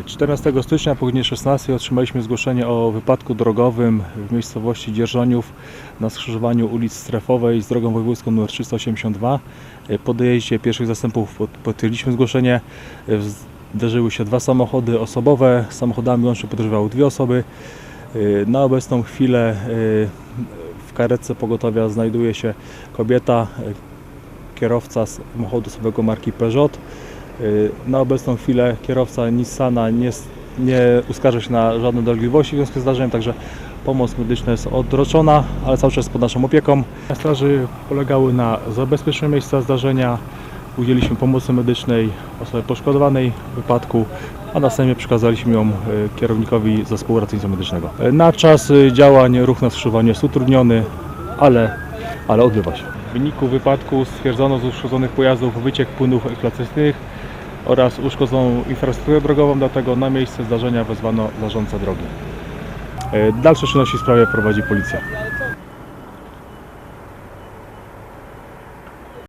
14 stycznia po godzinie 16 otrzymaliśmy zgłoszenie o wypadku drogowym w miejscowości Dzierżoniów na skrzyżowaniu ulic Strefowej z drogą wojewódzką nr 382. Po dojeździe pierwszych zastępów pod- potwierdziliśmy zgłoszenie. Zderzyły się dwa samochody osobowe. Samochodami łącznie podróżowały dwie osoby. Na obecną chwilę w karetce pogotowia znajduje się kobieta, kierowca samochodu osobowego marki Peugeot. Y, Na obecną chwilę kierowca Nissana nie, nie uskarża się na żadne dolegliwości w związku z zdarzeniem, także pomoc medyczna jest odroczona, ale cały czas pod naszą opieką. Straży polegały na zabezpieczeniu miejsca zdarzenia, udzieliliśmy pomocy medycznej osobie poszkodowanej w wypadku, a następnie przekazaliśmy ją y, kierownikowi zespołu ratownictwa medycznego. Y, Na czas działań ruch na skrzyżowaniu jest utrudniony, ale, ale odbywa się. W wyniku wypadku stwierdzono z uszkodzonych pojazdów wyciek płynów eksploatacyjnych oraz uszkodzoną infrastrukturę drogową, dlatego na miejsce zdarzenia wezwano zarządcę drogi. E, Dalsze czynności w sprawie prowadzi policja.